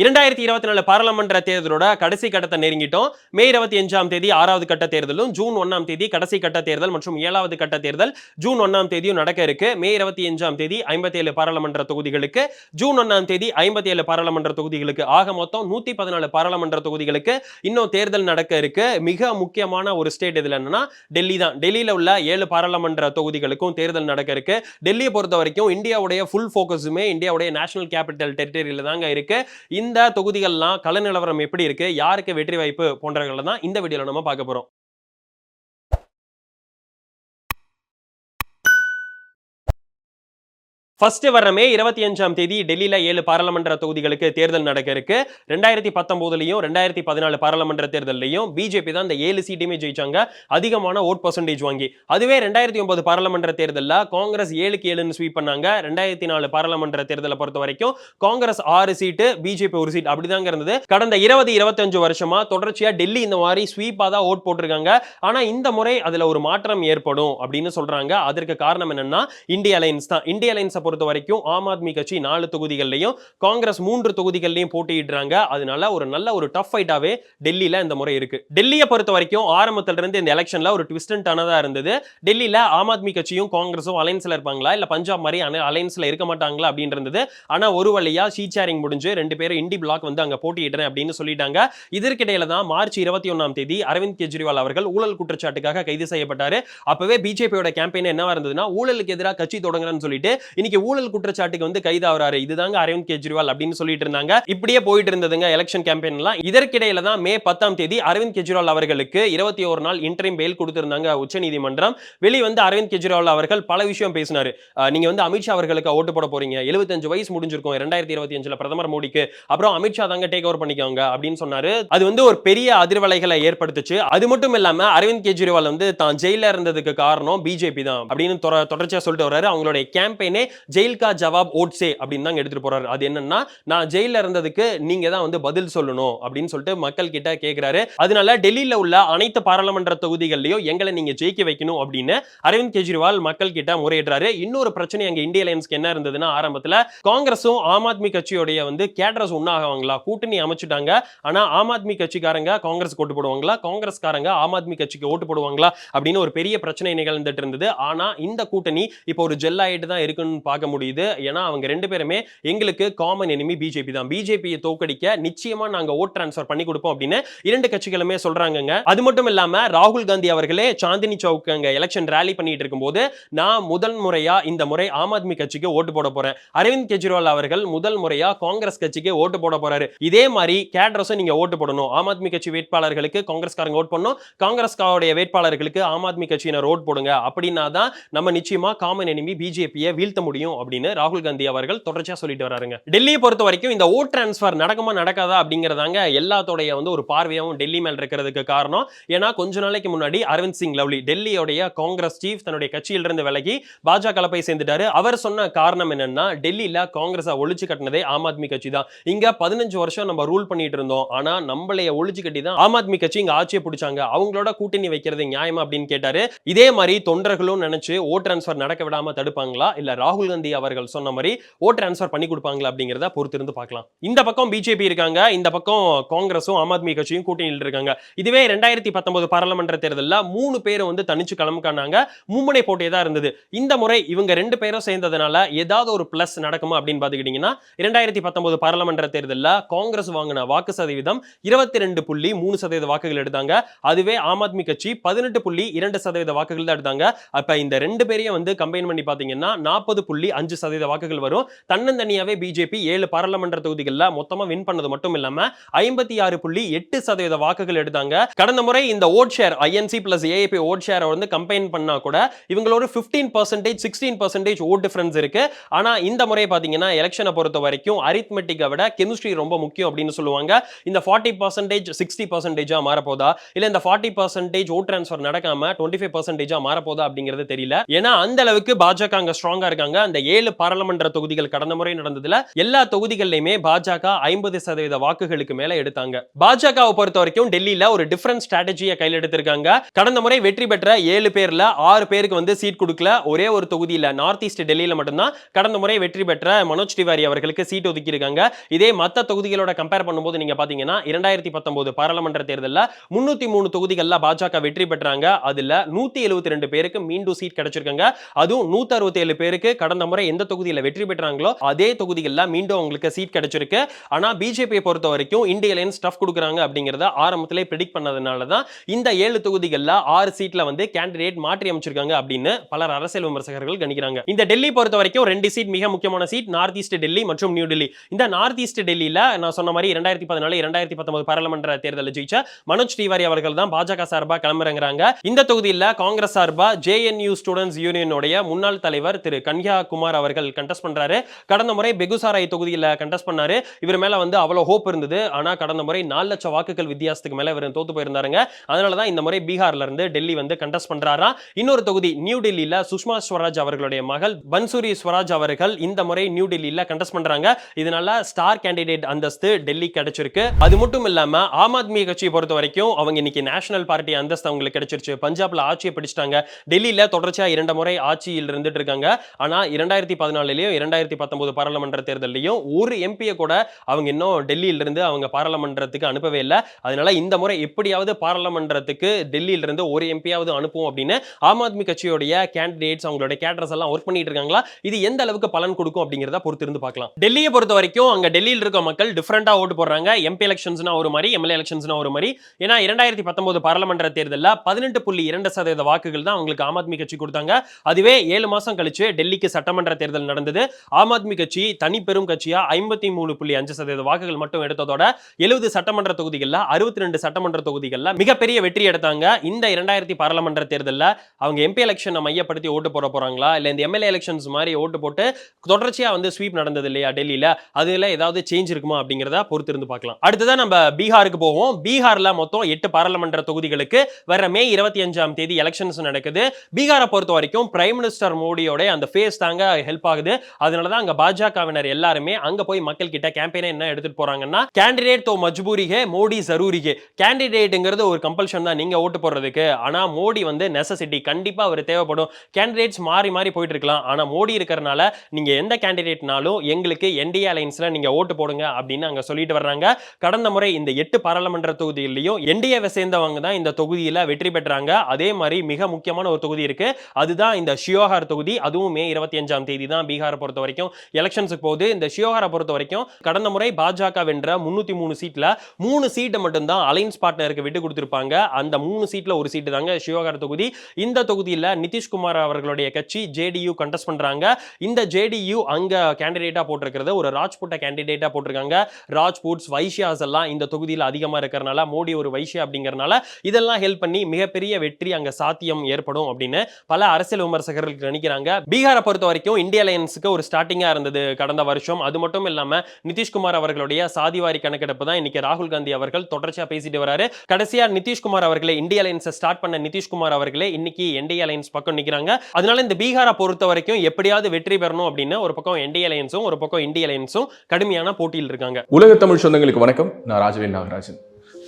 இரண்டாயிரத்தி இருபத்தி நாலு பாராளுமன்ற தேர்தலோட கடைசி கட்டத்தை நெருங்கிட்டோம். மே இருபத்தி அஞ்சாம் தேதி ஆறாவது கட்ட தேர்தலும் ஜூன் ஒன்னாம் தேதி கடைசி கட்ட தேர்தல் மற்றும் ஏழாவது கட்ட தேர்தல் ஜூன் ஒன்னாம் தேதியும் நடக்க இருக்கு. மே இருபத்தி அஞ்சாம் தேதி ஐம்பத்தி ஏழு பாராளுமன்ற தொகுதிகளுக்கு ஜூன் ஒன்னாம் தேதி ஐம்பத்தி ஏழு பாராளுமன்ற தொகுதிகளுக்கு. ஆக மொத்தம் நூத்தி பதினாலு பாராளுமன்ற தொகுதிகளுக்கு இன்னும் தேர்தல் நடக்க இருக்கு. மிக முக்கியமான ஒரு ஸ்டேட் இதுல என்னன்னா டெல்லி தான். டெல்லியில உள்ள ஏழு பாராளுமன்ற தொகுதிகளுக்கும் தேர்தல் நடக்க இருக்கு. டெல்லியை பொறுத்த வரைக்கும் இந்தியாவுடைய ஃபுல் ஃபோக்கஸுமே இந்தியாவுடைய நேஷனல் கேபிட்டல் டெரிட்டரியில தாங்க இருக்கு. இந்த தொகுதிகள்லாம் கள நிலவரம் எப்படி இருக்கு? யாருக்கு வெற்றி வாய்ப்பு போன்றவர்களை தான் இந்த வீடியோவில் நம்ம பார்க்க போறோம். ஃபர்ஸ்ட் வர மே இருபத்தி அஞ்சாம் தேதி டெல்லியில ஏழு பாராளுமன்ற தொகுதிகளுக்கு தேர்தல் நடக்க இருக்கு. ரெண்டாயிரத்தி பத்தொன்பதுலையும் ரெண்டாயிரத்தி பதினாலு பாராளுமன்ற தேர்தலையும் பிஜேபி தான் இந்த ஏழு சீட்டுமே ஜெயிச்சாங்க. அதிகமான ஓட் பர்சன்டேஜ் வாங்கி. அதுவே ரெண்டாயிரத்தி ஒன்பது பாராளுமன்ற தேர்தலில் காங்கிரஸ் ஏழுக்கு ஏழுன்னு ஸ்வீப் பண்ணாங்க. ரெண்டாயிரத்தி நாலு பாராளுமன்ற தேர்தலை பொறுத்த வரைக்கும் காங்கிரஸ் ஆறு சீட்டு பிஜேபி ஒரு சீட். அப்படிதாங்க இருந்தது. கடந்த இருபது இருபத்தஞ்சு வருஷமா தொடர்ச்சியா டெல்லி இந்த மாதிரி ஸ்வீப்பா தான் ஓட் போட்டிருக்காங்க. ஆனா இந்த முறை அதுல ஒரு மாற்றம் ஏற்படும் அப்படின்னு சொல்றாங்க. அதற்கு காரணம் என்னன்னா இந்திய அலைன்ஸ் தான். இந்திய அலைன்ஸை பொறுத்த வரைக்கும் ஆம் ஆத்மி கட்சி நாலு தொகுதிகள்லையும் காங்கிரஸ் மூன்று தொகுதிகள்லையும் போட்டியிடுறாங்க. அதனால ஒரு நல்ல ஒரு டஃப் ஃபைட்டாவே டெல்லியில இந்த முறை இருக்கு. டெல்லியை பொறுத்த வரைக்கும் ஆரம்பத்துல இருந்து இந்த எலெக்ஷன்ல ஒரு ட்விஸ்டன்ட் ஆனதா இருந்தது. டெல்லியில ஆம் ஆத்மி கட்சியும் காங்கிரஸும் அலைன்ஸ்ல இருப்பாங்களா? இல்ல பஞ்சாப் மாதிரி அலைன்ஸ்ல இருக்க மாட்டாங்களா? அப்படின்றது இருந்தது. ஆனா ஒரு வழியா ஷீட் ஷேரிங் முடிஞ்சு ரெண்டு பேரும் இண்டி பிளாக் வந்து அங்க போட்டியிடுறேன் அப்படின்னு சொல்லிட்டாங்க. இதற்கிடையில தான் மார்ச் இருபத்தி ஒன்னாம் தேதி அரவிந்த் கெஜ்ரிவால் அவர்கள் ஊழல் குற்றச்சாட்டுக்காக கைது செய்யப்பட்டாரு. அப்பவே பிஜேபியோட கேம்பெயின் என்னவா இருந்ததுன்னா ஊழலுக்கு எதிராக கட்சி தொடங்குறேன்னு சொல்லிட்டு இன்னைக்கு ஊழல் குற்றச்சாட்டுக்கு வந்து கைதாகிறாரு இதுதாங்க அரவிந்த் கெஜ்ரிவால் அப்படின்னு சொல்லிட்டு இருந்தாங்க. இப்படியே போயிட்டு இருந்ததுங்க எலெக்ஷன் கேம்பெயின் எல்லாம். இதற்கிடையில தான் மே பத்தாம் தேதி அரவிந்த் கெஜ்ரிவால் அவர்களுக்கு இருபத்தி ஒரு நாள் இன்டரிம் பெயில் கொடுத்திருந்தாங்க உச்சநீதிமன்றம். வெளியே வந்து அரவிந்த் கெஜ்ரிவால் அவர்கள் பல விஷயம் பேசினாரு. நீங்க வந்து அமித்ஷா அவர்களுக்கு ஓட்டு போட போறீங்க. எழுபத்தஞ்சு வயசு முடிஞ்சிருக்கும். ரெண்டாயிரத்தி இருபத்தி அஞ்சுல பிரதமர் மோடிக்கு. அப்புறம் அமித்ஷா தாங்க டேக் ஓவர் பண்ணிக்கோங்க அப்படின்னு சொன்னாரு. அது வந்து ஒரு பெரிய அதிர்வலைகளை ஏற்படுத்துச்சு. அது மட்டும் இல்லாம அரவிந்த் கெஜ்ரிவால் வந்து தான் ஜெயில இருந்ததுக்கு காரணம் பிஜேபி தான் அப்படின்னு தொடர்ச்சியா சொல்லிட்டு வர்றாரு. அவங்களுடைய கேம்பெயினே ஜெயில் கா ஜவாப் ஓட்ஸே அப்படின்னு தான் எடுத்துட்டு போறாரு. அது என்னன்னா நான் ஜெயில இருந்ததுக்கு நீங்க தான் வந்து பதில் சொல்லணும் அப்படின்னு சொல்லிட்டு மக்கள் கிட்ட கேக்குறாரு. அதனால டெல்லியில உள்ள அனைத்து பாராளுமன்ற தொகுதிகள்லயும் எங்களை நீங்க ஜெயிக்க வைக்கணும் அப்படின்னு அரவிந்த் கெஜ்ரிவால் மக்கள் கிட்ட முறையிடுறாரு. இன்னொரு பிரச்சனை அங்க இந்திய அலையன்ஸ்க்கு என்ன இருந்ததுன்னா ஆரம்பத்துல காங்கிரஸும் ஆம் ஆத்மி கட்சியோடைய வந்து கேட்ரஸ் ஒன்னாகுவாங்களா கூட்டணி அமைச்சிட்டாங்க. ஆனா ஆம் ஆத்மி கட்சிக்காரங்க காங்கிரஸ் ஓட்டு போடுவாங்களா? காங்கிரஸ்காரங்க ஆம் ஆத்மி கட்சிக்கு ஓட்டு போடுவாங்களா? அப்படின்னு ஒரு பெரிய பிரச்சனை நிகழ்ந்துட்டு இருந்தது. ஆனா இந்த கூட்டணி இப்போ ஒரு ஜெல் ஆயிட்டு தான் இருக்குன்னு பார்க்க முடியுது. ஏன்னா அவங்க ரெண்டு பேருமே எங்களுக்கு காமன் எனிமி பிஜேபி தான். பிஜேபியை தோக்கடிக்க நிச்சயமா நாங்க ஓட் டிரான்ஸ்ஃபர் பண்ணி கொடுப்போம் அப்படின்னு இரண்டு கட்சிகளுமே சொல்றாங்க அது மட்டும் இல்லாம ராகுல் காந்தி அவர்களே சாந்தினி சவுக் அங்க எலெக்ஷன் ரேலி பண்ணிட்டு இருக்கும்போது நான் முதல் முறையா இந்த முறை ஆம் ஆத்மி கட்சிக்கு ஓட்டு போட போறேன். அரவிந்த் கெஜ்ரிவால் அவர்கள் முதல் முறையா காங்கிரஸ் கட்சிக்கு ஓட்டு போட போறாரு. இதே மாதிரி கேட்ரஸும் நீங்க ஓட்டு போடணும். ஆம் ஆத்மி கட்சி வேட்பாளர்களுக்கு காங்கிரஸ்காரங்க ஓட் பண்ணணும் காங்கிரஸ்காரோடைய வேட்பாளர்களுக்கு ஆம் ஆத்மி கட்சியினர் ஓட் போடுங்க. அப்படின்னா தான் நம்ம நிச்சயமா காமன் எனிமி பிஜேபியை வீழ்த்த முடியும். முடியும் அப்படின்னு ராகுல் காந்தி அவர்கள் தொடர்ச்சியாக சொல்லிட்டு வராருங்க. டெல்லியை பொறுத்த வரைக்கும் இந்த ஓட் டிரான்ஸ்ஃபர் நடக்குமா நடக்காதா அப்படிங்கிறதாங்க எல்லாத்தோடைய வந்து ஒரு பார்வையாகவும் டெல்லி மேல் இருக்கிறதுக்கு காரணம். ஏன்னா கொஞ்ச நாளைக்கு முன்னாடி அரவிந்த் சிங் லவ்லி டெல்லியோடைய காங்கிரஸ் சீஃப் தன்னுடைய கட்சியிலிருந்து விலகி பாஜக போய் சேர்ந்துட்டாரு. அவர் சொன்ன காரணம் என்னன்னா டெல்லியில் காங்கிரஸை ஒழிச்சு கட்டினதே ஆம் ஆத்மி கட்சி தான். இங்க பதினஞ்சு வருஷம் நம்ம ரூல் பண்ணிட்டு இருந்தோம். ஆனா நம்மளைய ஒழிச்சு கட்டி தான் ஆம் ஆத்மி கட்சி இங்க ஆட்சியை பிடிச்சாங்க. அவங்களோட கூட்டணி வைக்கிறது நியாயமா அப்படின்னு கேட்டாரு. இதே மாதிரி தொண்டர்களும் நினைச்சு ஓட் டிரான்ஸ்ஃபர் நடக்க விடாம தடுப்பாங்களா? இல்ல ராகுல் காந்தி அவர்கள் சொன்ன மாதிரி ஓட் ட்ரான்ஸ்ஃபர் பண்ணி கொடுப்பாங்களா அப்படிங்கிறத பொறுத்திருந்து பார்க்கலாம். இந்த பக்கம் பிஜேபி இருக்காங்க. இந்த பக்கம் காங்கிரஸும் ஆம் ஆத்மி கட்சியும் கூட்டணியில் இருக்காங்க. இதுவே ரெண்டாயிரத்தி பத்தொன்பது பாராளுமன்ற தேர்தலில் மூணு பேரும் வந்து தனிச்சு கிளம்புக்கானாங்க மும்முனை போட்டே தான் இருந்தது. இந்த முறை இவங்க ரெண்டு பேரும் சேர்ந்ததுனால ஏதாவது ஒரு பிளஸ் நடக்குமா அப்படின்னு பார்த்துக்கிட்டிங்கன்னா இரண்டாயிரத்தி பத்தொன்பது பாராளுமன்ற தேர்தலில் காங்கிரஸ் வாங்கின வாக்கு சதவீதம் இருபத்தி ரெண்டு புள்ளி மூணு சதவீத வாக்குகள் எடுத்தாங்க. அதுவே ஆம் ஆத்மி கட்சி பதினெட்டு புள்ளி இரண்டு சதவீத வாக்குகள் தான் எடுத்தாங்க. அப்போ இந்த ரெண்டு பேரையும் வந்து கம்பைன் பண்ணி பார்த்தீங்கன்னா நாற்பது புள்ளி அஞ்சு சதவீத வாக்குகள் வரும். தன்னந்தனியாவே பிஜேபி ஏழு பாராளுமன்ற தொகுதிகளில் மொத்தமா வின் பண்ணது மட்டும் இல்லாம ஐம்பத்தி ஆறு புள்ளி எட்டு சதவீத வாக்குகள் எடுத்தாங்க. கடந்த முறை இந்த vote share INC plus AAP vote ஷேரை வந்து கம்பைன் பண்ணா கூட இவங்களோட fifteen percentage sixteen percentage vote difference இருக்கு. ஆனா இந்த முறை பாத்தீங்கன்னா எலெக்ஷனை பொறுத்த வரைக்கும் அரித்மெட்டிக்கை விட கெமிஸ்ட்ரி ரொம்ப முக்கியம் அப்படின்னு சொல்லுவாங்க. இந்த ஃபார்ட்டி பர்சன்டேஜ் சிக்ஸ்டி பர்சன்டேஜா மாறப்போதா? இல்ல இந்த ஃபார்ட்டி பர்சன்டேஜ் ஓட் டிரான்ஸ்ஃபர் நடக்காம டுவெண்ட்டி ஃபைவ் பர்சன்டேஜா மாறப்போதா அப்படிங்கிறது தெரியல. ஏன்னா அந்த அளவுக்கு பாஜக அங்க ஸ்ட்ராங்கா இருக்காங்க. அந்த ஏழு பாராளுமன்ற தொகுதிகள் கடந்த முறை நடந்ததுல எல்லா தொகுதிகள்லயுமே பாஜக ஐம்பது சதவீத வாக்குகளுக்கு மேல எடுத்தாங்க. பாஜகவை பொறுத்த வரைக்கும் டெல்லியில ஒரு டிஃபரண்ட் ஸ்ட்ராட்டஜியை கையில் எடுத்திருக்காங்க. கடந்த முறை வெற்றி பெற்ற ஏழு பேர்ல ஆறு பேருக்கு வந்து சீட் கொடுக்கல. ஒரே ஒரு தொகுதியில நார்த் ஈஸ்ட் டெல்லியில மட்டும்தான் கடந்த முறை வெற்றி பெற்ற மனோஜ் திவாரி அவர்களுக்கு சீட் ஒதுக்கி இருக்காங்க இதே மத்த தொகுதிகளோட கம்பேர் பண்ணும்போது நீங்க பாத்தீங்கன்னா இரண்டாயிரத்தி பத்தொன்பது பாராளுமன்ற தேர்தலில் முன்னூத்தி மூணு தொகுதிகளில் பாஜக வெற்றி பெற்றாங்க. அதுல நூத்தி எழுபத்தி ரெண்டு பேருக்கு மீண்டும் சீட் கிடைச்சிருக்காங்க. அதுவும் நூத்தி அறுபத்தி ஏழு பேருக்கு கடந்த முறை எந்த தொகுதியில் வெற்றி பெற்றாங்களோ அதே தொகுதிகளில் மீண்டும் அவங்களுக்கு சீட் கிடைச்சிருக்கு. ஆனால் பிஜேபியை பொறுத்த வரைக்கும் இந்திய அலையன்ஸ் ஸ்டஃப் கொடுக்குறாங்க அப்படிங்கிறத ஆரம்பத்திலே ப்ரெடிக்ட் பண்ணதுனால தான் இந்த ஏழு தொகுதிகளில் ஆறு சீட்டில் வந்து கேண்டிடேட் மாற்றி அமைச்சிருக்காங்க அப்படின்னு பலர் அரசியல் விமர்சகர்கள் கணிக்கிறாங்க. இந்த டெல்லி பொறுத்த வரைக்கும் ரெண்டு சீட் மிக முக்கியமான சீட் நார்த் ஈஸ்ட் டெல்லி மற்றும் நியூ டெல்லி இந்த நார்த் ஈஸ்ட் டெல்லியில் நான் சொன்ன மாதிரி இரண்டாயிரத்தி பதினாலு இரண்டாயிரத்தி பத்தொன்பது பாராளுமன்ற தேர்தலில் ஜெயிச்ச மனோஜ் திவாரி அவர்கள் தான் பாஜக சார்பாக களமிறங்குறாங்க இந்த தொகுதியில் காங்கிரஸ் சார்பாக ஜேஎன்யூ ஸ்டூடெண்ட்ஸ் யூனியனுடைய முன்னாள் தலைவர் திரு கன்யா குமார் அவர்கள் கண்டெஸ்ட் பண்றாரு. கடந்த முறை பெகுசாராய் தொகுதியில் கண்டெஸ்ட் பண்ணாரு. இவர் மேல வந்து அவ்வளவு ஹோப் இருந்தது. ஆனா கடந்த முறை நாலு லட்சம் வாக்குகள் வித்தியாசத்துக்கு மேல இவர் தோத்து போயிருந்தாருங்க. அதனால தான் இந்த முறை பீகார்ல இருந்து டெல்லி வந்து கண்டெஸ்ட் பண்றாரா? இன்னொரு தொகுதி நியூ டெல்லியில சுஷ்மா ஸ்வராஜ் அவர்களுடைய மகள் பன்சூரி ஸ்வராஜ் அவர்கள் இந்த முறை நியூ டெல்லியில கண்டெஸ்ட் பண்றாங்க. இதனால ஸ்டார் கேண்டிடேட் அந்தஸ்து டெல்லி கிடைச்சிருக்கு. அது மட்டும் இல்லாம ஆம் ஆத்மி கட்சியை பொறுத்த வரைக்கும் அவங்க இன்னைக்கு நேஷனல் பார்ட்டி அந்தஸ்து அவங்களுக்கு கிடைச்சிருச்சு. பஞ்சாப்ல ஆட்சியை பிடிச்சிட்டாங்க. டெல்லியில தொடர்ச்சியா இரண்டு முறை ஆட்சியில் இருந்துட்டு இருக்காங்க. ஆனா இரண்டாயிரத்தி பதினாலுலேயும் இரண்டாயிரத்தி பத்தொன்பது பாராளுமன்ற தேர்தலையும் ஒரு எம்பியை கூட அவங்க இன்னும் டெல்லியிலிருந்து அவங்க பாராளுமன்றத்துக்கு அனுப்பவே இல்லை. அதனால இந்த முறை எப்படியாவது பாராளுமன்றத்துக்கு டெல்லியிலிருந்து ஒரு எம்பியாவது அனுப்புவோம் அப்படின்னு ஆம் ஆத்மி கட்சியோடைய கேண்டிடேட்ஸ் அவங்களுடைய கேட்டர்ஸ் எல்லாம் ஒர்க் பண்ணிட்டு இருக்காங்களா? இது எந்த அளவுக்கு பலன் கொடுக்கும் அப்படிங்கிறத பொறுத்து இருந்து பார்க்கலாம். டெல்லியை பொறுத்த வரைக்கும் அங்க டெல்லியில் இருக்க மக்கள் டிஃபரெண்டா ஓட்டு போடுறாங்க. எம்பி எலெக்ஷன்ஸ்னா ஒரு மாதிரி எம்எல்ஏ எலெக்ஷன்ஸ்னா ஒரு மாதிரி. ஏன்னா இரண்டாயிரத்தி பத்தொன்பது பாராளுமன்ற தேர்தலில் பதினெட்டு புள்ளி இரண்டு சதவீத வாக்குகள் தான் அவங்களுக்கு ஆம் ஆத்மி கட்சி கொடுத்தாங்க. அதுவே ஏழு மாசம் கழிச்சு டெல்லிக்கு சட்டமன்ற தேர்தல் நடந்தது. ஆம் ஆத்மி கட்சி தனி பெரும் கட்சியா ஐம்பத்தி மூணு புள்ளி அஞ்சு சதவீத வாக்குகள் மட்டும் எடுத்ததோட எழுபது சட்டமன்ற தொகுதிகளில் அறுபத்தி ரெண்டு சட்டமன்ற தொகுதிகளில் மிகப்பெரிய வெற்றி எடுத்தாங்க. இந்த இரண்டாயிரத்தி பாராளுமன்ற தேர்தலில் அவங்க எம்பி எலெக்ஷனை மையப்படுத்தி ஓட்டு போட போறாங்களா? இல்லை இந்த எம்எல்ஏ எலெக்ஷன்ஸ் மாதிரி ஓட்டு போட்டு தொடர்ச்சியா வந்து ஸ்வீப் நடந்தது இல்லையா டெல்லியில? அதுல ஏதாவது சேஞ்ச் இருக்குமா அப்படிங்கிறத பொறுத்து இருந்து பார்க்கலாம். அடுத்ததான் நம்ம பீகாருக்கு போவோம். பீகார்ல மொத்தம் எட்டு பாராளுமன்ற தொகுதிகளுக்கு வர மே இருபத்தி அஞ்சாம் தேதி எலெக்ஷன்ஸ் நடக்குது. பீகாரை பொறுத்த வரைக்கும் பிரைம் மினிஸ்டர் மோடியோட அந்த ஃபேஸ் தாங்க ஹெல்ப் ஆகுது. அதனால தான் அங்க பாஜகவினர் எல்லாருமே அங்க போய் மக்கள் கிட்ட கேம்பெயினை என்ன எடுத்துட்டு போறாங்கன்னா கேண்டிடேட் தோ மஜ்பூரிகே மோடி ஜரூரிகே கேண்டிடேட்டுங்கிறது ஒரு கம்பல்ஷன் தான் நீங்க ஓட்டு போடுறதுக்கு. ஆனா மோடி வந்து நெசசிட்டி கண்டிப்பா அவர் தேவைப்படும். கேண்டிடேட்ஸ் மாறி மாறி போயிட்டு இருக்கலாம். ஆனால் மோடி இருக்கிறனால நீங்க எந்த கேண்டிடேட்னாலும் எங்களுக்கு என்டிஏ அலைன்ஸ்ல நீங்க ஓட்டு போடுங்க அப்படின்னு அங்க சொல்லிட்டு வர்றாங்க. கடந்த முறை இந்த எட்டு பாராளுமன்ற தொகுதியிலையும் என்டிஏவை சேர்ந்தவங்க தான் இந்த தொகுதியில வெற்றி பெற்றாங்க. அதே மாதிரி மிக முக்கியமான ஒரு தொகுதி இருக்கு. அதுதான் இந்த ஷியோஹார் தொகுதி. அதுவும் மே இருபத்தி பதினஞ்சாம் தேதி தான் பீகாரை பொறுத்த வரைக்கும் எலெக்ஷன்ஸுக்கு போகுது. இந்த ஷியோகாரை பொறுத்த வரைக்கும் கடந்த முறை பாஜக வென்ற முன்னூற்றி மூணு சீட்டில் மூணு சீட்டை மட்டும்தான் அலைன்ஸ் பார்ட்னருக்கு விட்டு கொடுத்துருப்பாங்க. அந்த மூணு சீட்டில் ஒரு சீட்டு தாங்க ஷியோஹார் தொகுதி. இந்த தொகுதியில் நிதிஷ்குமார் அவர்களுடைய கட்சி ஜேடியு கண்டஸ்ட் பண்ணுறாங்க இந்த ஜேடியு அங்கே கேண்டிடேட்டாக போட்டிருக்கிறது. ஒரு ராஜ்புட்டை கேண்டிடேட்டாக போட்டிருக்காங்க. ராஜ்புட்ஸ் வைஷ்யாஸ் எல்லாம் இந்த தொகுதியில் அதிகமாக இருக்கிறனால மோடி ஒரு வைஷ்யா அப்படிங்கிறனால இதெல்லாம் ஹெல்ப் பண்ணி மிகப்பெரிய வெற்றி அங்கே சாத்தியம் ஏற்படும் அப்படின்னு பல அரசியல் விமர்சகர்கள் நினைக்கிறாங்க. பீகாரை பொறுத்த வரைக்கும் இந்திய அலையன்ஸுக்கு ஒரு ஸ்டார்டிங்கா இருந்தது கடந்த வருஷம். அது மட்டும் இல்லாமல் நிதிஷ்குமார் அவர்களுடைய சாதிவாரி கணக்கெடுப்பு தான் இன்னைக்கு ராகுல் காந்தி அவர்கள் தொடர்ச்சியா பேசிட்டு வராரு. கடைசியா நிதிஷ்குமார் அவர்களை இந்திய அலையன்ஸை ஸ்டார்ட் பண்ண நிதிஷ்குமார் அவர்களே இன்னைக்கு என்டிஏ அலையன்ஸ் பக்கம் நிக்கிறாங்க. அதனால இந்த பீகாரை பொறுத்த வரைக்கும் எப்படியாவது வெற்றி பெறணும் அப்படின்னு ஒரு பக்கம் என்டிஏ அலையன்ஸும் ஒரு பக்கம் இந்திய அலையன்ஸும் கடுமையான போட்டியில் இருக்காங்க. உலக தமிழ் சொந்தங்களுக்கு வணக்கம். நான் ராஜவேல் நாகராஜன்.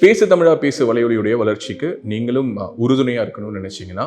பேசு தமிழா பேசு வலையொலியுடைய வளர்ச்சிக்கு நீங்களும் உறுதுணையாக உறுதுணையா இருக்கணும்னு நினைச்சீங்கன்னா